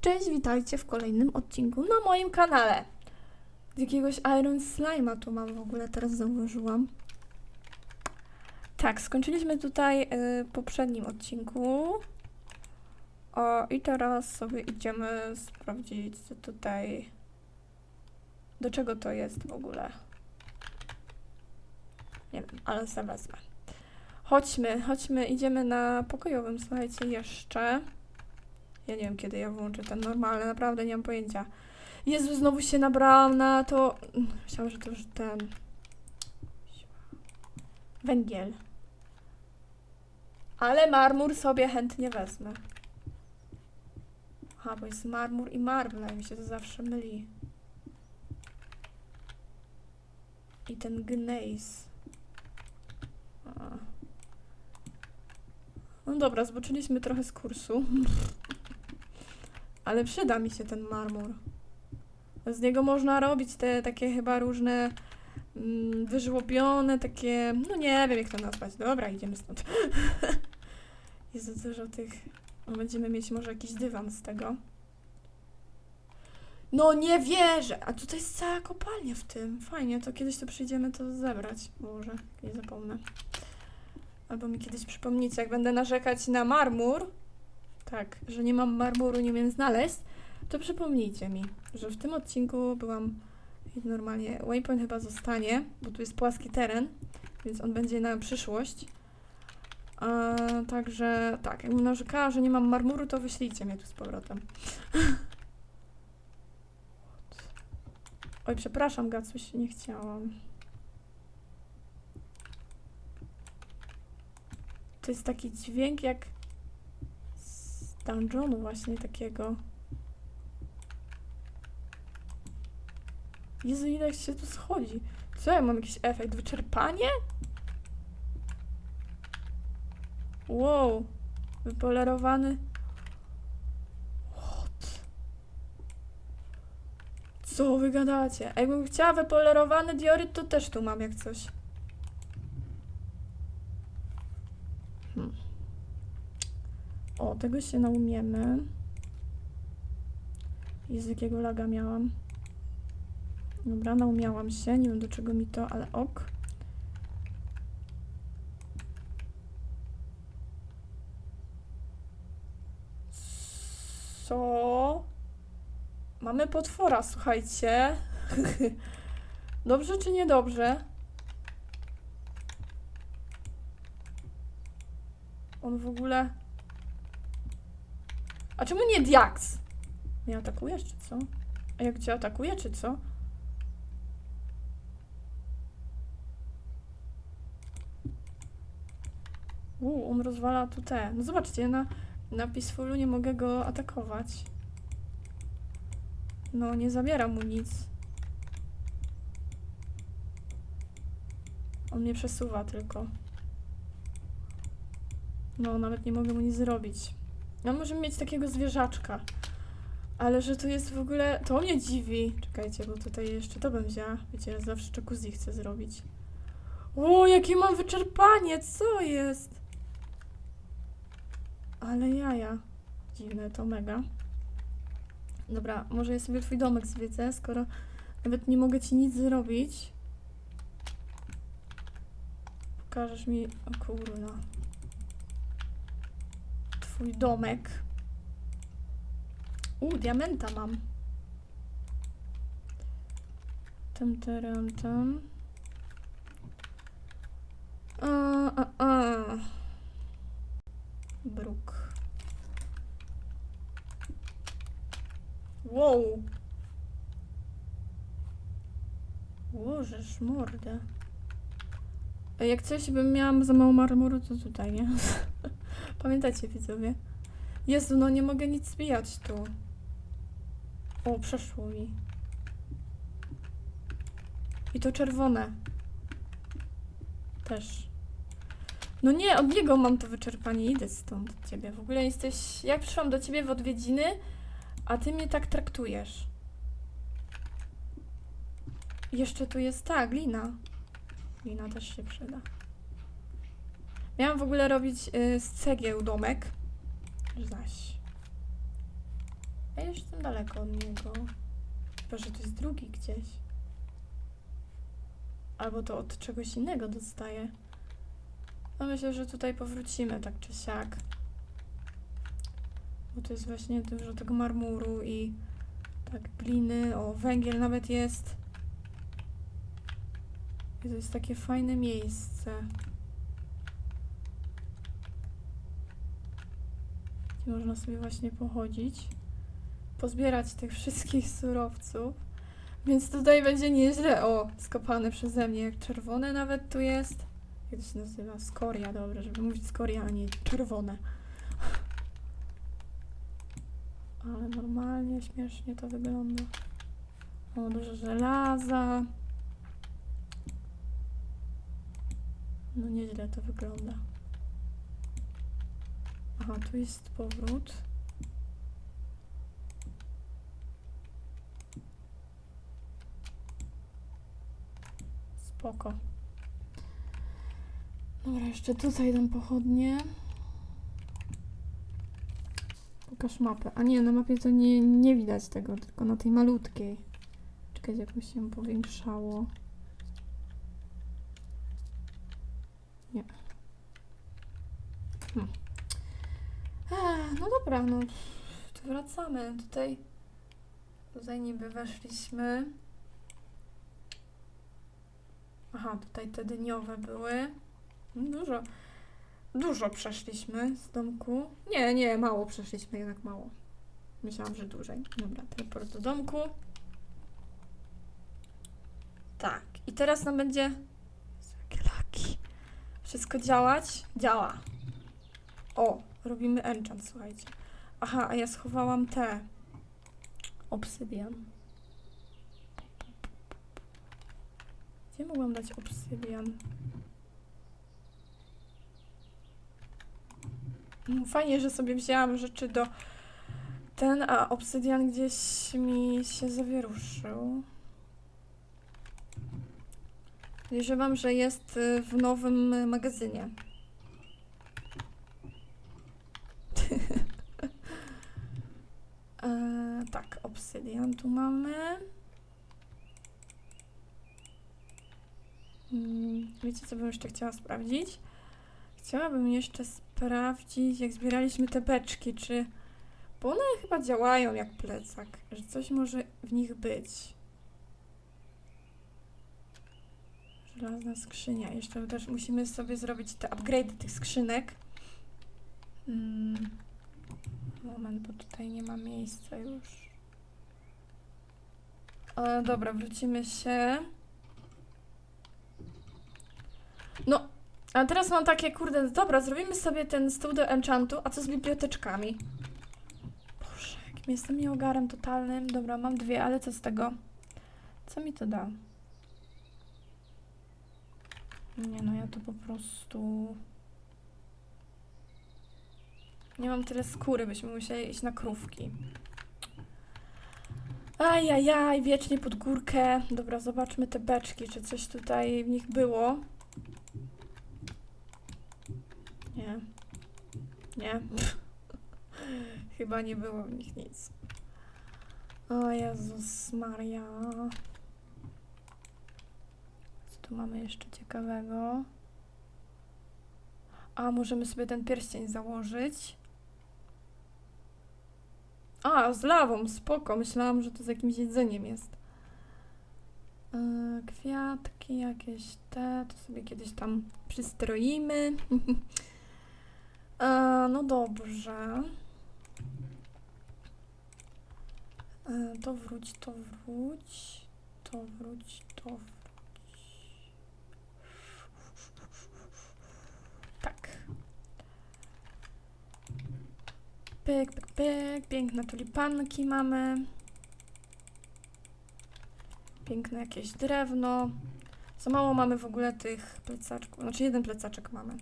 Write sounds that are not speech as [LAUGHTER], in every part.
Cześć, witajcie w kolejnym odcinku na moim kanale. Jakiegoś Iron Slime'a tu mam w ogóle, teraz zauważyłam. Tak, skończyliśmy tutaj y, poprzednim odcinku. O, i teraz sobie idziemy sprawdzić, co tutaj... Do czego to jest w ogóle. Nie wiem, ale sobie wezmę. Chodźmy, chodźmy, idziemy na pokojowym, słuchajcie, jeszcze. Ja nie wiem, kiedy ja włączę ten normalny, naprawdę nie mam pojęcia. Jezu, znowu się nabrałam na to... Myślałam, że to już ten... Węgiel. Ale marmur sobie chętnie wezmę. Aha, bo jest marmur i marble, mi się to zawsze myli. I ten gnejs. No dobra, zboczyliśmy trochę z kursu. [LAUGHS] Ale przyda mi się ten marmur. Z niego można robić te takie chyba różne mm, wyżłobione, takie, no nie wiem jak to nazwać. Dobra, idziemy stąd. [LAUGHS] Jest dużo tych, no, będziemy mieć może jakiś dywan z tego. No nie wierzę! A tutaj jest cała kopalnia w tym. Fajnie, to kiedyś to przyjdziemy to zebrać. Może, nie zapomnę. Albo mi kiedyś przypomnicie, jak będę narzekać na marmur, tak, że nie mam marmuru, nie wiem znaleźć, to przypomnijcie mi, że w tym odcinku byłam normalnie, waypoint chyba zostanie, bo tu jest płaski teren, więc on będzie na przyszłość. A, także tak, jakbym narzekała, że nie mam marmuru, to wyślijcie mnie tu z powrotem. Oj, przepraszam, Gacuś, nie chciałam. To jest taki dźwięk jak dungeonu właśnie takiego. Jezu, ile się tu schodzi. Co ja mam jakiś efekt? Wyczerpanie? Wow. Wypolerowany. What? Co wy gadacie? A jakbym chciała wypolerowany dioryt, to też tu mam jak coś. Hmm. O, tego się naumiemy. Z jakiego laga miałam? Dobra, naumiałam się. Nie wiem do czego mi to, ale ok. Co? Mamy potwora, słuchajcie. [LAUGHS] Dobrze czy niedobrze? On w ogóle... A czemu nie Diax? Nie atakujesz, czy co? A jak cię atakuje, czy co? Uuu, on rozwala tu te. No zobaczcie, na, na Peacefulu nie mogę go atakować. No, nie zabiera mu nic. On mnie przesuwa tylko. No, nawet nie mogę mu nic zrobić. No, możemy mieć takiego zwierzaczka. Ale że to jest w ogóle... To mnie dziwi. Czekajcie, bo tutaj jeszcze to bym wzięła. Wiecie, ja zawsze jacuzzi chcę zrobić. O, jakie mam wyczerpanie! Co jest? Ale jaja. Dziwne to mega. Dobra, może ja sobie twój domek zwiedzę, skoro nawet nie mogę ci nic zrobić. Pokażesz mi... O kurna. Twój domek. U, diamenta mam. Tam, tam, tam. A, a, a. Bruk. Wow. Łożesz mordę. Jak coś bym miała za mało marmuru, to tutaj, nie? [LAUGHS] Pamiętajcie, widzowie. Jezu, no nie mogę nic zbijać tu. O, przeszło mi. I to czerwone. Też. No nie, od niego mam to wyczerpanie. Idę stąd od ciebie. W ogóle jesteś... Jak przyszłam do ciebie w odwiedziny, a ty mnie tak traktujesz. Jeszcze tu jest ta, glina. Glina też się przyda. Miałam w ogóle robić y, z cegieł domek. Zaś. Ja już jestem daleko od niego. Chyba, że to jest drugi gdzieś. Albo to od czegoś innego dostaję. No myślę, że tutaj powrócimy tak czy siak. Bo tu jest właśnie dużo tego marmuru i tak gliny. O, węgiel nawet jest. I to jest takie fajne miejsce. Można sobie właśnie pochodzić. Pozbierać tych wszystkich surowców. Więc tutaj będzie nieźle. O, skopane przeze mnie. Jak czerwone nawet tu jest. Jak to się nazywa? Skoria, dobrze, żeby mówić skoria, a nie czerwone. Ale normalnie, śmiesznie to wygląda. O, dużo żelaza. No nieźle to wygląda. Aha, tu jest powrót. Spoko. Dobra, jeszcze tutaj dam pochodnie. Pokaż mapę. A nie, na mapie to nie, nie widać tego, tylko na tej malutkiej. Czekajcie, jak mi się powiększało. Nie. Hmm. No dobra, no. To wracamy. Tutaj, tutaj niby weszliśmy. Aha, tutaj te dyniowe były. Dużo, dużo przeszliśmy z domku. Nie, nie, mało przeszliśmy, jednak mało. Myślałam, że dłużej. Dobra, teleport do domku. Tak, i teraz nam będzie... Wszystko działać? Działa. O, robimy enchant, słuchajcie. Aha, a ja schowałam te. Obsydian. Gdzie mogłam dać obsydian? Mm, Fajnie, że sobie wzięłam rzeczy do ten, a obsydian gdzieś mi się zawieruszył. Podejrzewam, że jest y, w nowym magazynie. e, tak, obsydian tu mamy. Mm, wiecie, co bym jeszcze chciała sprawdzić? Chciałabym jeszcze sprawdzić, jak zbieraliśmy te beczki, czy... Bo one chyba działają jak plecak, że coś może w nich być. Żelazna skrzynia. Jeszcze też musimy sobie zrobić te upgrade tych skrzynek. Mm. Moment, bo tutaj nie ma miejsca już. E, dobra, wrócimy się. No, a teraz mam takie, kurde, dobra, zrobimy sobie ten stół do enchantu, a co z biblioteczkami? Boże, jakim jestem nieogarem totalnym. Dobra, mam dwie, ale co z tego? Co mi to da? Nie no, ja to po prostu... Nie mam tyle skóry, byśmy musieli iść na krówki. Ajajaj, wiecznie pod górkę. Dobra, zobaczmy te beczki, czy coś tutaj w nich było. Nie. Nie. [LAUGHS] Chyba nie było w nich nic. O Jezus Maria. Co tu mamy jeszcze ciekawego? A, możemy sobie ten pierścień założyć. A, z lawą, spoko. Myślałam, że to z jakimś jedzeniem jest. Yy, kwiatki jakieś te, to sobie kiedyś tam przystroimy. [LAUGHS] E, no dobrze. E, to wróć, to wróć. To wróć, to wróć. Tak. Pyk, pyk, pyk. Piękne tulipanki mamy. Piękne jakieś drewno. Za mało mamy w ogóle tych plecaczków. Znaczy jeden plecaczek mamy.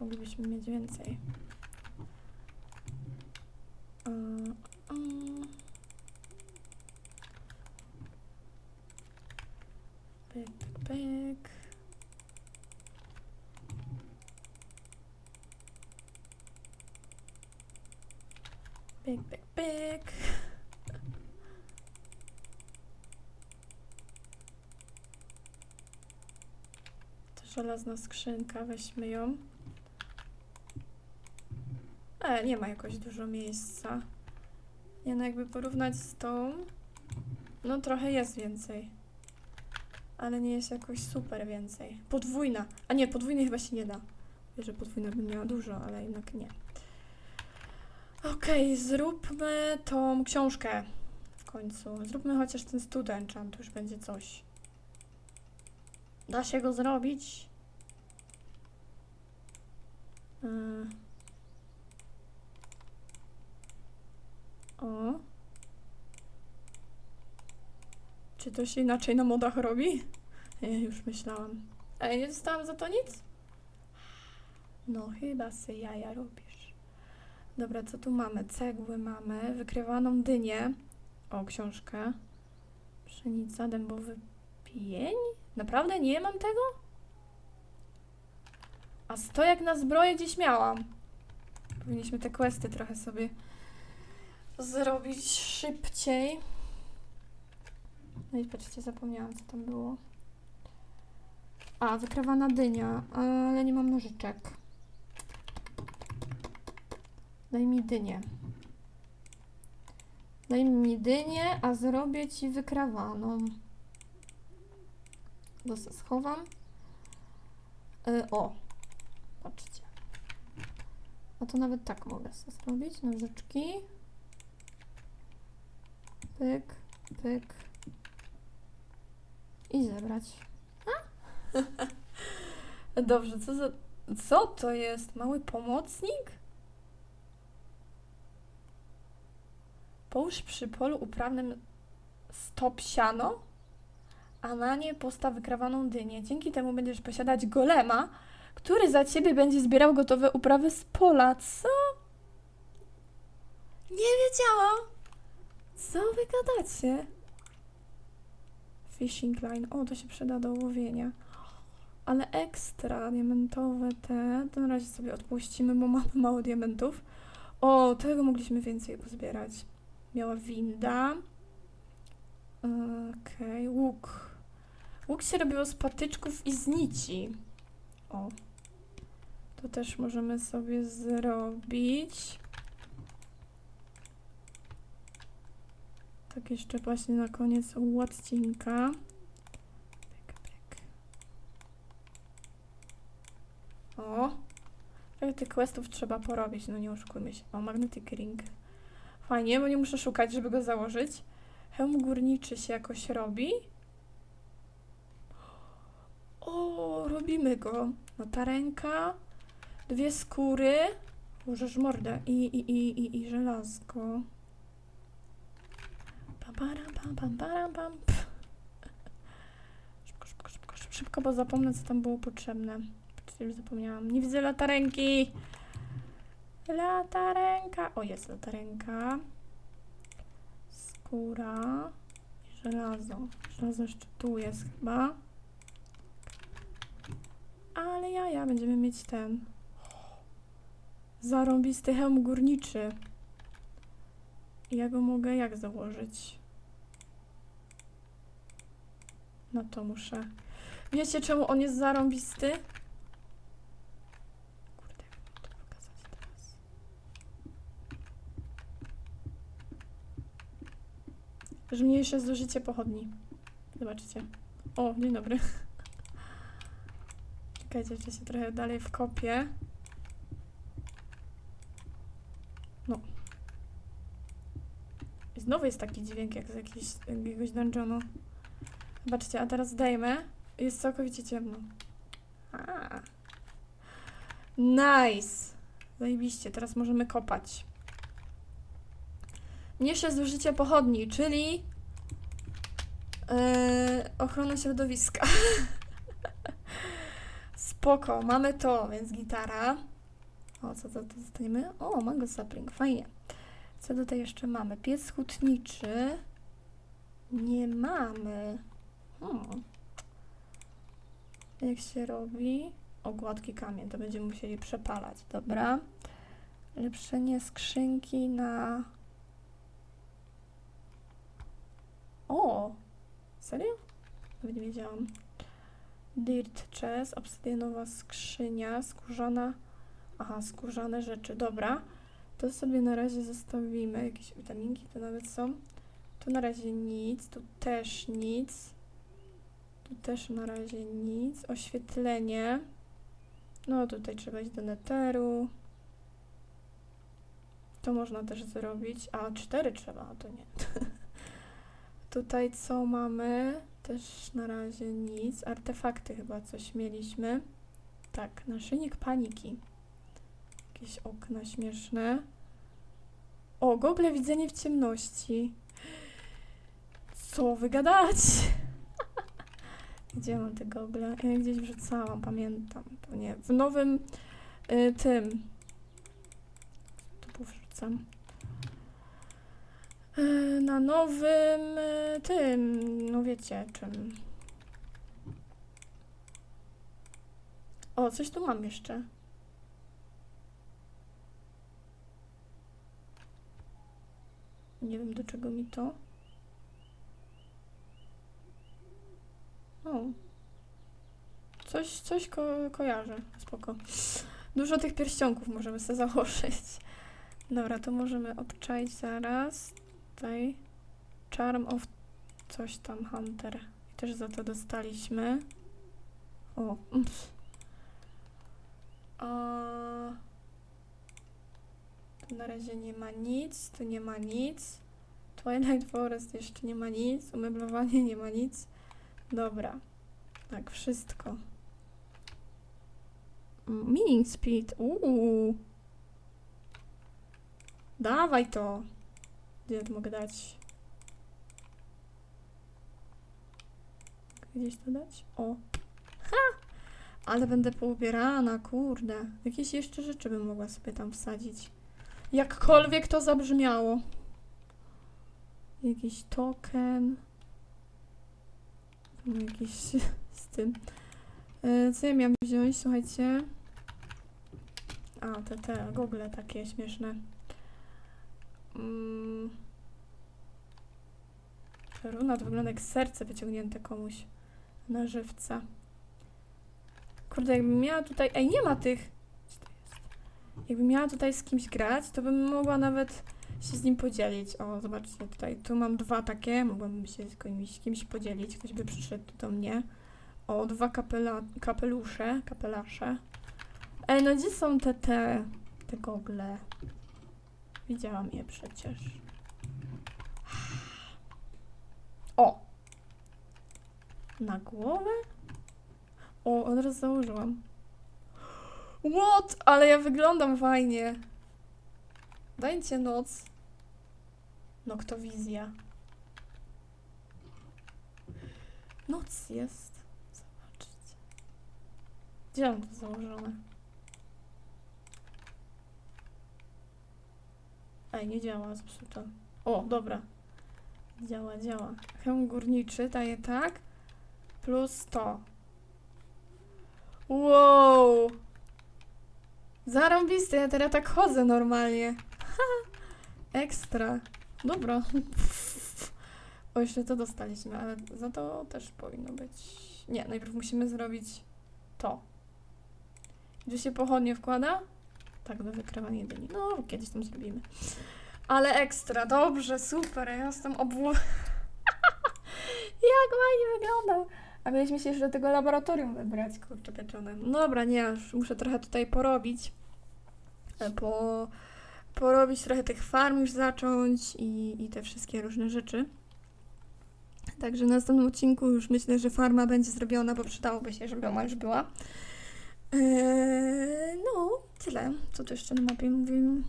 Moglibyśmy mieć więcej. E, e. Pyk, pyk, Pyk, pyk, pyk. To żelazna skrzynka, weźmy ją. E, nie ma jakoś dużo miejsca. Nie no, jakby porównać z tą, no trochę jest więcej. Ale nie jest jakoś super więcej. Podwójna. A nie, podwójnej chyba się nie da. Wiesz, że podwójna by miała dużo, ale jednak nie. Okej, zróbmy tą książkę w końcu. Zróbmy chociaż ten student, to już będzie coś. Da się go zrobić? Yy. O. Czy to się inaczej na modach robi? Nie, już myślałam. Ej, nie dostałam za to nic? No, chyba se jaja robisz. Dobra, co tu mamy? Cegły mamy, wykrywaną dynię. O, książkę. Pszenica, dębowy pień? Naprawdę nie mam tego? A sto jak na zbroję gdzieś miałam. Powinniśmy te questy trochę sobie zrobić szybciej. No i patrzcie, zapomniałam co tam było. A, wykrawana dynia, ale nie mam nożyczek. Daj mi dynię. Daj mi dynię, a zrobię ci wykrawaną. To schowam. Y, o, patrzcie. A to nawet tak mogę sobie zrobić. Nożyczki. Pyk, pyk. I zebrać. [LAUGHS] Dobrze, co za... Co to jest? Mały pomocnik? Połóż przy polu uprawnym stop siano, a na nie postaw wykrawaną dynię. Dzięki temu będziesz posiadać golema, który za ciebie będzie zbierał gotowe uprawy z pola. Co? Nie wiedziałam. Co wy gadacie? Fishing line. O, to się przyda do łowienia. Ale ekstra diamentowe te. To na razie sobie odpuścimy, bo mamy mało diamentów. O, tego mogliśmy więcej pozbierać. Miała winda. Okej, łuk. Łuk się robiło z patyczków i z nici. O. To też możemy sobie zrobić. Tak jeszcze właśnie na koniec odcinka. Pyk, pyk. O! Trochę tych questów trzeba porobić, no nie oszukujmy się. O, magnetic ring. Fajnie, bo nie muszę szukać, żeby go założyć. Hełm górniczy się jakoś robi. O, robimy go. No ta ręka, dwie skóry. Możesz mordę i, i, i, i, i żelazko. Pam, param, pam, pam, pam. [LAUGHS] Szybko, szybko, szybko, szybko, bo zapomnę, co tam było potrzebne. Patrzcie, już zapomniałam. Nie widzę latarenki. Latarenka. O, jest latarenka. Skóra. Żelazo. Żelazo jeszcze tu jest chyba. Ale ja, ja będziemy mieć ten. Zarąbisty hełm górniczy. Ja go mogę jak założyć? No to muszę. Wiecie czemu on jest zarąbisty? Kurde, jak mam to pokazać teraz? Że mniejsze zużycie pochodni. Zobaczycie. O, dzień dobry. [LAUGHS] Czekajcie, jeszcze się trochę dalej wkopię. No. I znowu jest taki dźwięk jak z jakiś, jakiegoś dungeonu. Zobaczcie, a teraz zdejmę. Jest całkowicie ciemno. A. Nice! Zajebiście, teraz możemy kopać. Mniejsze zużycie pochodni, czyli yy, ochrona środowiska. [LAUGHS] Spoko, mamy to, więc gitara. O, co to, dostaniemy? O, mango sapling, fajnie. Co tutaj jeszcze mamy? Piec hutniczy. Nie mamy. Hmm. Jak się robi? O, gładki kamień, to będziemy musieli przepalać, dobra. Lepszenie skrzynki na... O! Serio? Nawet nie wiedziałam. Dirt chest, obsydianowa skrzynia, skórzana. Aha, skórzane rzeczy, dobra. To sobie na razie zostawimy. Jakieś witaminki to nawet są. Tu na razie nic, tu też nic. Tu też na razie nic. Oświetlenie. No tutaj trzeba iść do neteru. To można też zrobić. A cztery trzeba, a to nie. [LAUGHS] tutaj co mamy? Też na razie nic. Artefakty chyba coś mieliśmy. Tak, naszyjnik paniki. Jakieś okna śmieszne. O, gogle widzenie w ciemności. Co wy gadacie? [LAUGHS] Gdzie mam te gogle? Ja gdzieś wrzucałam, pamiętam. To nie. W nowym y, tym. Tu wrzucam. Y, na nowym y, tym. No wiecie czym. O, coś tu mam jeszcze. Nie wiem do czego mi to. O. Coś, coś ko kojarzę. Spoko. Dużo tych pierścionków możemy sobie założyć. Dobra, to możemy odczaić zaraz. Tutaj. Charm of coś tam Hunter. I też za to dostaliśmy. O. [LAUGHS] A... Tu na razie nie ma nic, tu nie ma nic. Twilight Forest jeszcze nie ma nic, umeblowanie nie ma nic. Dobra. Tak, wszystko. Mm, Mining speed. Uuu. Dawaj to. Gdzie ja mogę dać? Gdzieś to dać? O. Ha! Ale będę poubierana, kurde. Jakieś jeszcze rzeczy bym mogła sobie tam wsadzić. Jakkolwiek to zabrzmiało. Jakiś token. Jakiś [LAUGHS] z tym. E, Co ja miałam wziąć? Słuchajcie. A, te, te gogle takie śmieszne. Mm. Runa to wygląda jak serce wyciągnięte komuś na żywca. Kurde, jakbym miała tutaj... Ej, nie ma tych! Jakbym miała tutaj z kimś grać, to bym mogła nawet się z nim podzielić. O, zobaczcie tutaj. Tu mam dwa takie, mogłabym się z kimś, kimś podzielić. Ktoś by przyszedł do mnie. O, dwa kapela, kapelusze, kapelasze. Ej, no gdzie są te, te, te gogle? Widziałam je przecież. [SIGHS] O! Na głowę? O, od razu założyłam. [GASPS] What? Ale ja wyglądam fajnie. Dajcie noc. Noktowizja. Noc jest. Zobaczcie. Gdzie mam to założone? Ej, nie działa, zepsuto. O, dobra. Działa, działa. Hełm górniczy daje tak. Plus to. Wow! Zarąbiste, ja teraz tak chodzę normalnie. Ha! [LAUGHS] Ekstra. Dobra. [LAUGHS] O, jeszcze to dostaliśmy, ale za to też powinno być... Nie, najpierw musimy zrobić to. Gdzie się pochodnie wkłada? Tak, do wykrywania jedynie. No, kiedyś tam zrobimy. Ale ekstra, dobrze, super, ja jestem obło... [LAUGHS] Jak fajnie wygląda. A mieliśmy się jeszcze do tego laboratorium wybrać, kurczę pieczone. No dobra, nie, już muszę trochę tutaj porobić. E, Po, porobić trochę tych farm już zacząć i, i te wszystkie różne rzeczy. Także w następnym odcinku już myślę, że farma będzie zrobiona, bo przydałoby się, żeby ona już była. Eee, no, tyle. Co tu jeszcze na mapie mówimy?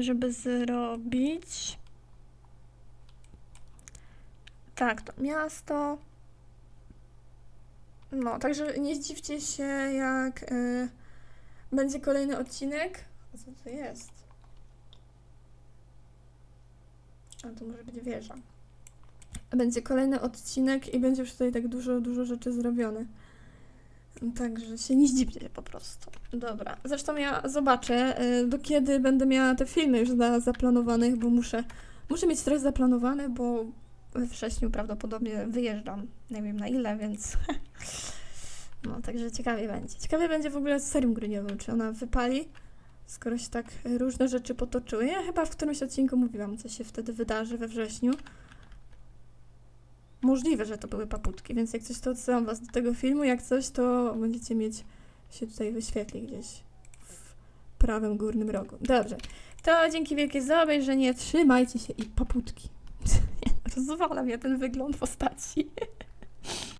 Żeby zrobić. Tak, to miasto. No, także nie zdziwcie się, jak e, będzie kolejny odcinek. A co to jest? A to może być wieża. Będzie kolejny odcinek i będzie już tutaj tak dużo, dużo rzeczy zrobione. Także się nie zdziwcie po prostu. Dobra. Zresztą ja zobaczę, e, do kiedy będę miała te filmy już za, zaplanowanych, bo muszę, muszę mieć trochę zaplanowane, bo we wrześniu prawdopodobnie wyjeżdżam. Nie wiem na ile, więc. [LAUGHS] No, także ciekawie będzie. Ciekawie będzie w ogóle z serią grudniową, czy ona wypali, skoro się tak różne rzeczy potoczyły. Ja chyba w którymś odcinku mówiłam, co się wtedy wydarzy we wrześniu. Możliwe, że to były paputki, więc jak coś, to odsyłam was do tego filmu. Jak coś, to będziecie mieć, się tutaj wyświetli gdzieś w prawym górnym rogu. Dobrze. To dzięki wielkie za obejrzenie. Trzymajcie się i paputki. [LAUGHS] Rozwala mnie ten wygląd postaci.